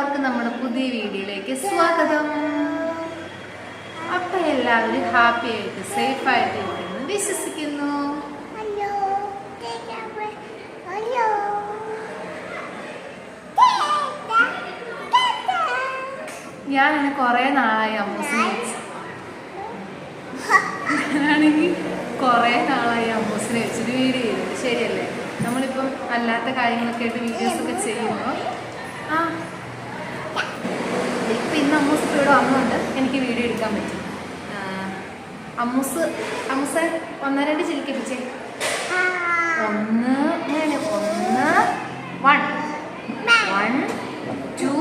എല്ലാവർക്കും നമ്മുടെ പുതിയ വീഡിയോയിലേക്ക് സ്വാഗതം. അപ്പൊ എല്ലാവരും ഹാപ്പി ആയിട്ട് സേഫ് ആയിട്ട് ഇരിക്കുന്നു. വിശ്വസിക്കുന്നു. ഞാൻ ഇന്ന് കുറെ നാളായി അമ്മൂസിനെ വെച്ച് ഞാനാണെങ്കിൽ കുറെ നാളായി അമ്മൂസിനെ വെച്ചിട്ട് വീഡിയോ ചെയ്തു. ശരിയല്ലേ? നമ്മളിപ്പം അല്ലാത്ത കാര്യങ്ങളൊക്കെ ആയിട്ട് വീഡിയോസൊക്കെ ചെയ്യുമ്പോൾ ആ ഇപ്പം ഇന്ന് അമ്മൂസ് ഇവിടെ വന്നുകൊണ്ട് എനിക്ക് വീഡിയോ എടുക്കാൻ പറ്റും. അമ്മൂസ് അമ്മൂസ് ഒന്ന് രണ്ട് ചിരിക്കിപ്പിച്ചേ. ഒന്ന് ഒന്ന് one one two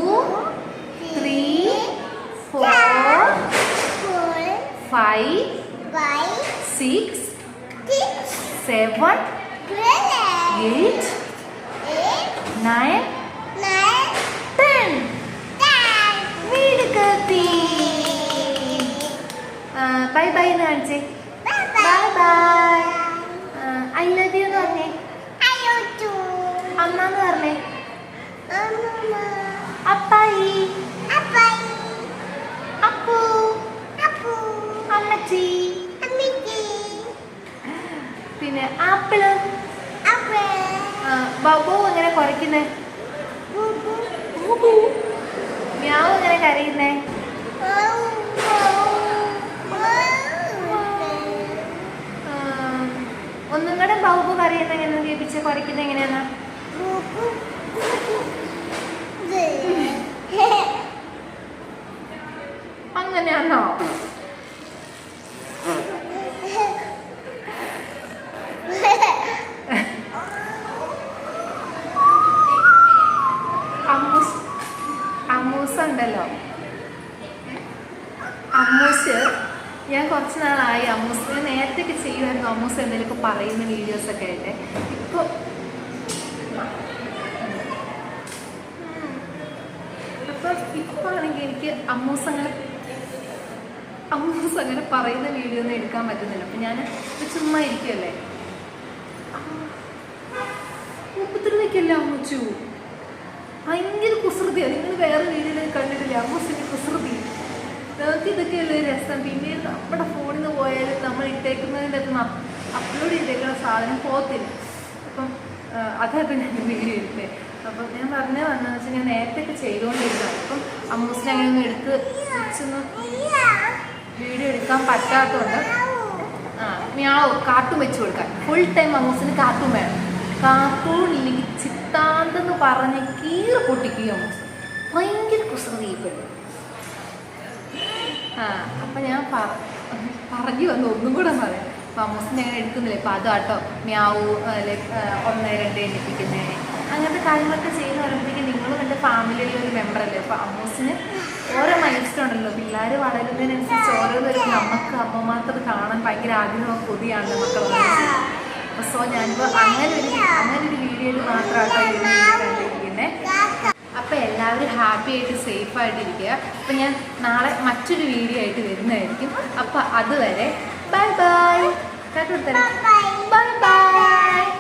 three four five six seven eight nine കത്തി ബൈ ബൈ എന്ന് കാണിച്ചേ bye bye I love you എന്ന് പറഞ്ഞേ അമ്മാന്ന് പറഞ്ഞേ അപ്പായി അപ്പു അമ്മച്ചി പിന്നെ ആപ്പിൾ. ബബു എങ്ങനെ കുറയ്ക്കുന്നേ? മ്യാവ് എങ്ങനെ കരയുന്നേ ആ, ഒന്നും കൂടെ ബൗബ് കരയുന്ന എങ്ങനെ കേൾപ്പിച്ച് കുറയ്ക്കുന്ന എങ്ങനെയാണ് അങ്ങനെയാണോ അമ്മൂസ് അമ്മൂസ് ഉണ്ടല്ലോ അമ്മൂസ് ഞാൻ കുറച്ച് നാളായി അമ്മൂസ് ഞാൻ നേരത്തെ ചെയ്യുമായിരുന്നു. അമ്മൂസ് എന്തെങ്കിലുമൊക്കെ പറയുന്ന വീഡിയോസൊക്കെ ആയിട്ട്. ഇപ്പോൾ അപ്പം ഇപ്പോൾ ആണെങ്കിൽ എനിക്ക് അമ്മൂസ് അങ്ങനെ അമ്മൂസ് അങ്ങനെ പറയുന്ന വീഡിയോ ഒന്നും എടുക്കാൻ പറ്റുന്നില്ല. അപ്പം ഞാൻ ചുമ്മാ ഇരിക്കുമല്ലേ മുപ്പത്തിരുന്നൊക്കെയല്ലേ അമ്മൂച്ചു? ഭയങ്കര കുസൃതിയാണ് നിങ്ങൾ വേറെ വീഡിയോ കണ്ടിട്ടില്ലേ? അമ്മൂസിന്റെ കുസൃതി. നമുക്ക് ഒരു രസം. പിന്നെ നമ്മുടെ ഫോണിൽ നിന്ന് പോയാലും നമ്മൾ ഇട്ടേക്കുന്നതിന്റെ അകത്ത് അപ്ലോഡ് ചെയ്തേക്കുന്ന സാധനം പോകത്തില്ല. അപ്പം അതായത് ഞാൻ വീഡിയോ എടുത്തത് അപ്പം ഞാൻ പറഞ്ഞ വന്നതെന്ന് വെച്ചാൽ ഞാൻ നേരത്തെ ഒക്കെ ചെയ്തുകൊണ്ടിരുന്നു അപ്പം അമ്മൂസിനെ അങ്ങനെ ഒന്ന് എടുത്ത് വെച്ചൊന്ന് വീഡിയോ എടുക്കാൻ പറ്റാത്തതുകൊണ്ട് ആ മ്യാവ് കാർട്ടൂൺ വെച്ച് കൊടുക്കാൻ. ഫുൾ ടൈം അമ്മൂസിന് കാർട്ടൂൺ വേണം. കാർട്ടൂൺ ഇല്ലെങ്കിൽ ചിത്താന്തെന്ന് പറഞ്ഞ് കീറ് പൊട്ടിക്കുകയും ഭയങ്കര കുസൃതി ഈ പെണ്ണ് ആ അപ്പം ഞാൻ പറ- പറഞ്ഞു വന്നു. ഒന്നും കൂടെ പറയാം. മമ്മൂസിനെ അങ്ങനെ എടുക്കുന്നില്ല. ഇപ്പം അതാട്ടോ. മ്യാവു ഒന്ന് രണ്ട് എണ്ണിപ്പിക്കുന്നേ. അങ്ങനത്തെ കാര്യങ്ങളൊക്കെ ചെയ്യുന്ന പറയുമ്പോഴത്തേക്കും നിങ്ങളും എന്റെ ഫാമിലിയിലെ ഒരു മെമ്പർ അല്ലേ? അപ്പോൾ അമ്മൂസിന് ഓരോ മൈൻഡ് സ്റ്റോൺ ഉണ്ടല്ലോ. പിള്ളേർ വളരുന്നതിനനുസരിച്ച് ഓരോന്നൊരു നമുക്ക് അമ്മമാർക്ക് അത് കാണാൻ ഭയങ്കര ആഗ്രഹം കൊതിയാണ് അപ്പോൾ സോ ഞാനിപ്പോൾ അങ്ങനെ ഒരു അങ്ങനെ ഒരു വീഡിയോയിൽ മാത്രമാട്ടോ അപ്പോൾ എല്ലാവരും ഹാപ്പി ആയിട്ട് സേഫ് ആയിട്ടിരിക്കുക അപ്പോൾ ഞാൻ നാളെ മറ്റൊരു വീഡിയോ ആയിട്ട് വരുന്നതായിരിക്കും. അപ്പോൾ അതുവരെ ബൈ ബൈ കേട്ടോ ബൈ ബൈ